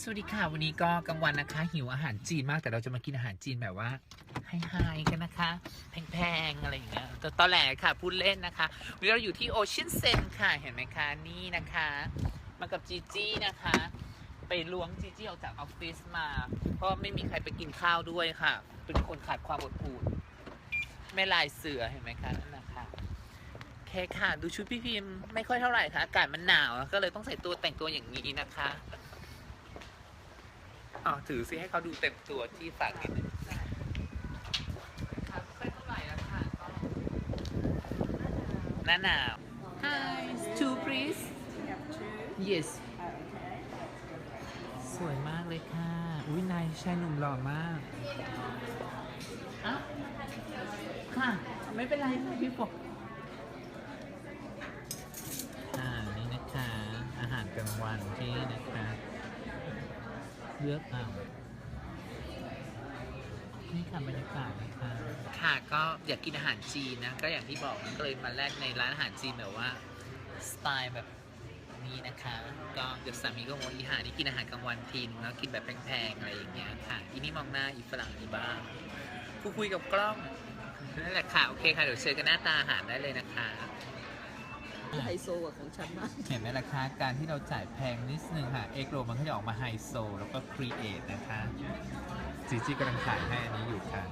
สวัสดีค่ะ วันนี้ก็กลางวันนะคะ หิวอาหารจีนมากแต่เราจะมากินอาหารจีนแบบว่าไฮๆกันนะคะ แพงๆ อะไรอย่างเงี้ยแต่ตอนแรกค่ะพูดเล่นนะคะวันนี้เราอยู่ที่โอเชียนเซนค่ะเห็นไหมคะนี่นะคะ มากับจีจี้นะคะ ไปล้วงจีจี้ออกจากออฟฟิศมา เพราะไม่มีใครไปกินข้าวด้วยค่ะ เป็นคนขาดความอดอุ่นแม่ลายเสือเห็นไหมคะนั่นนะคะโอเคค่ะดูชุดพี่พิมพ์ไม่ค่อยเท่าไหร่ค่ะอากาศมันหนาวก็เลยต้องใส่ตัวแต่งตัวอย่างนี้นะคะ อ๋อถือซิให้เขาดูเต็มตัวที่ฝากนิดนึงครับไม่เท่าไหร่แล้วค่ะก็หน้าหนาว Hi two please yes สวยมากเลยค่ะ อุ้ยนายชายหนุ่มหล่อมากอ้าวค่ะ ไม่เป็นไรค่ะพี่ปก เลือกเอานี่ค่ะบรรยากาศนะคะค่ะก็อยากกินอาหารจีนนะ ก็อย่างที่บอกนะก็เลยมาแลกในร้านอาหารจีนแบบว่า สไตล์แบบนี้นะคะ ก็เดี๋ยวสามีก็บอกว่าอีหานี่กินอาหารกลางวันทีนแล้วกินแบบแพงๆอะไรอย่างเงี้ยค่ะอีนี่มองหน้าอีฝรั่งอีบ้ากูคุยกับกล้องนั่นแหละค่ะ โอเคค่ะ เดี๋ยวเชิญกันหน้าตาอาหารได้เลยนะคะ ไฮโซกว่าของฉันมาก เห็นไหมล่ะคะ การที่เราจ่ายแพงนิดนึงค่ะ เอ็กโรมันก็จะออกมาไฮโซ แล้วก็ครีเอทนะคะจีจีกำลังขายให้อันนี้อยู่ค่ะ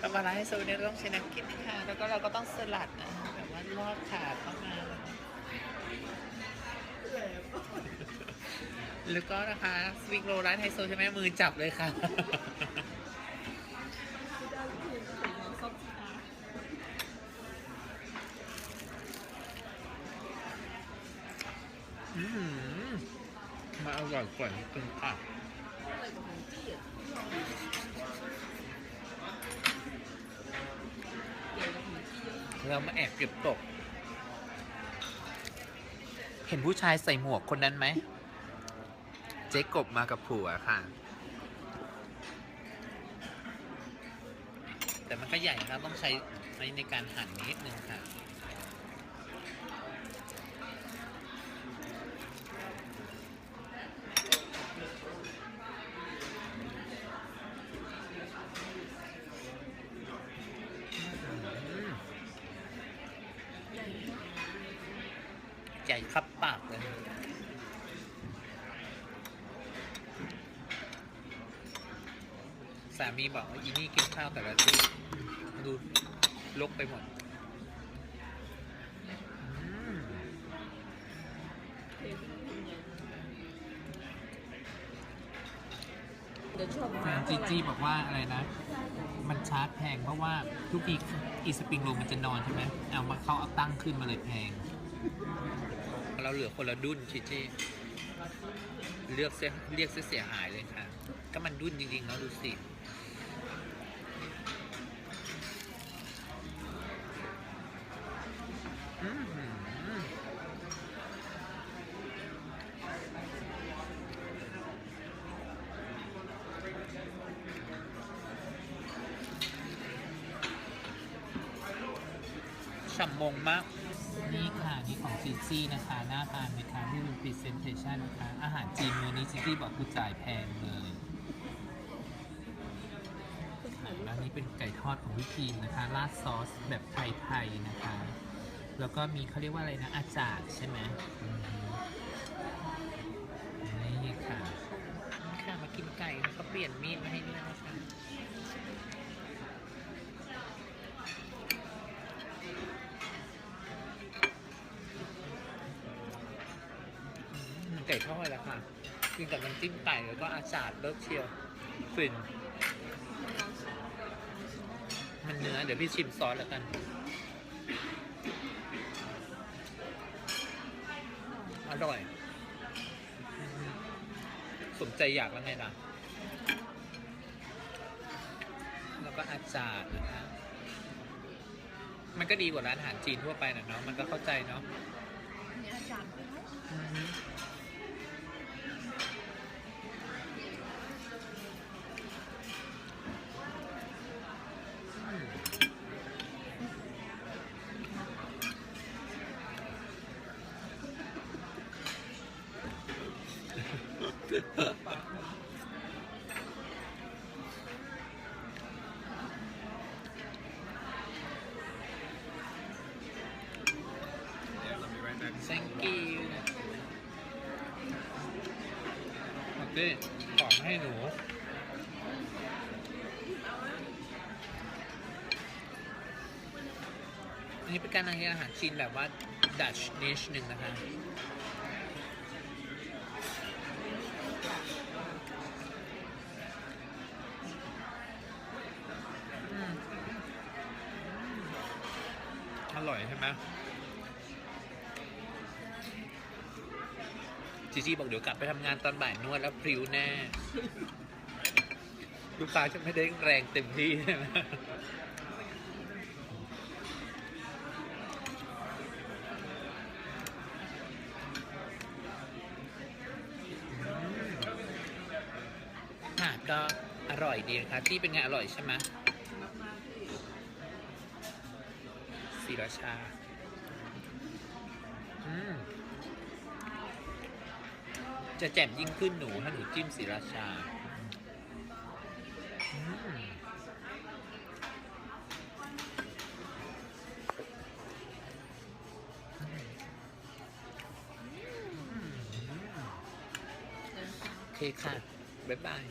เรามาร้านไฮโซเนี่ยเราต้องใช้น้ำกินนะคะแล้วก็เราก็ต้องสลัดนะแบบว่าลอดขาเข้ามา แล้วก็นะคะสวิงโรร้านไฮโซใช่ไหมมือจับเลยค่ะ อืมมาอ ร่อยกว่านิดนึงค่ะเรามาแอบเก็บตก เห็นผู้ชายใส่หมวกคนนั้นไหม เจ๊กบมากับผัวค่ะ แต่มันก็ใหญ่ครับต้องใช้ในการหั่นนิดนึงค่ะ ใหญ่ครับปากเลยสามีบอกว่าอีนี่กินข้าวแต่ละทีดูลกไปหมดอืมเดี๋ยวชอบแฟนจีจีบอกว่าอะไรนะ มันชาร์จแพงเพราะว่าทุกทีอีสปริงโรมมันจะนอนใช่ไหมเอามาเขาเอาตั้งขึ้นมาเลยแพง เราเหลือคนละดุนจีจีเลือกเสียเรียกเสียเสียหายเลยค่ะ ก็มันดุนจริงๆเนาะดูสิฉ่ำมงมาก ของจีจี้นะคะหน้าทานไหมคะที่เป็น presentation นะคะ อาหารจีนมื้อนี้จีจี้บอกคือจ่ายแพงเลยแล้วนี่เป็นไก่ทอดของพี่พีมนะคะราดซอสแบบไทยๆนะคะ แล้วก็มีเขาเรียกว่าอะไรนะ อาจารย์ใช่ไหมนี่ค่ะ ค่ะ มากินไก่แล้วก็เปลี่ยนมีดมาให้ด้วยนะคะ ไก่ทอดแหละค่ะกินกับน้ำจิ้มไก่แล้วก็อาจารเลิศเชียวฟินมันเนื้อเดี๋ยวพี่ชิมซอสแล้วกันอร่อย สมใจอยากแล้วไงล่ะ แล้วก็อาจารย์นะคะมันก็ดีกว่าร้านอาหารจีนทั่วไปนะเนาะ มันก็เข้าใจเนาะ thank you โอเคขอให้หนูอันนี้เป็นการทานอาหารจีนแบบว่า Dutch niche หนึ่งนะคะ อืม อร่อยใช่ไหมจีจีบอกเดี๋ยวกลับไปทำงานตอนบ่ายนวดแล้วพริ้วแน่ ลูกค้าจะไม่ได้แรงเต็มที่ใช่ไหมค่ะก็อร่อยดีนะคะที่เป็นไงอร่อยใช่ไหมีราชา อืม จะแจ่มยิ่งขึ้นหนูถ้าหนูจิ้มสีราชา อืมโอเคค่ะ บ๊ายบาย